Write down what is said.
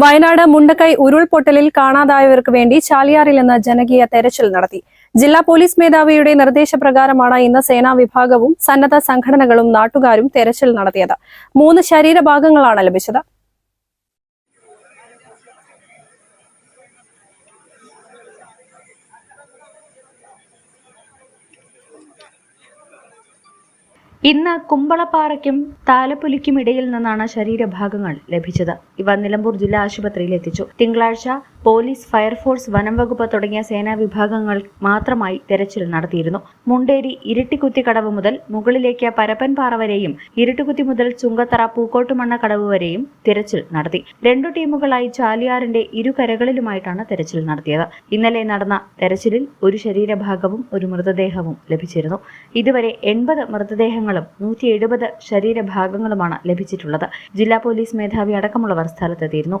വയനാട് മുണ്ടക്കൈ ഉരുൾപൊട്ടലിൽ കാണാതായവർക്ക് വേണ്ടി ചാലിയാറിൽ നിന്ന് ജനകീയ തെരച്ചിൽ നടത്തി. ജില്ലാ പോലീസ് മേധാവിയുടെ നിർദ്ദേശപ്രകാരമാണ് ഇന്ന് സേനാ വിഭാഗവും സന്നദ്ധ സംഘടനകളും നാട്ടുകാരും തെരച്ചിൽ നടത്തിയത്. മൂന്ന് ശരീരഭാഗങ്ങളാണ് ലഭിച്ചത്. ഇന്ന് കുമ്പളപ്പാറയ്ക്കും താലപ്പൊലിക്കും ഇടയിൽ നിന്നാണ് ശരീരഭാഗങ്ങൾ ലഭിച്ചത്. ഇവ നിലമ്പൂർ ജില്ലാ ആശുപത്രിയിൽ എത്തിച്ചു. തിങ്കളാഴ്ച പോലീസ് ഫയർഫോഴ്സ് വനം വകുപ്പ് തുടങ്ങിയ സേനാ വിഭാഗങ്ങൾ മാത്രമായി തെരച്ചിൽ നടത്തിയിരുന്നു. മുണ്ടേരി ഇരട്ടിക്കുത്തിക്കടവ് മുതൽ മുകളിലേക്ക് പരപ്പൻപാറ വരെയും ഇരട്ടിക്കുത്തി മുതൽ ചുങ്കത്തറ പൂക്കോട്ടുമണ്ണ കടവ് വരെയും തിരച്ചിൽ നടത്തി. രണ്ടു ടീമുകളായി ചാലിയാറിന്റെ ഇരുകരകളിലുമായിട്ടാണ് തെരച്ചിൽ നടത്തിയത്. ഇന്നലെ നടന്ന തെരച്ചിലിൽ ഒരു ശരീരഭാഗവും ഒരു മൃതദേഹവും ലഭിച്ചിരുന്നു. ഇതുവരെ എൺപത് മൃതദേഹങ്ങളും നൂറ്റി എഴുപത് ശരീരഭാഗങ്ങളുമാണ് ലഭിച്ചിട്ടുള്ളത്. ജില്ലാ പോലീസ് മേധാവി അടക്കമുള്ളവർ സ്ഥലത്തെത്തിയിരുന്നു.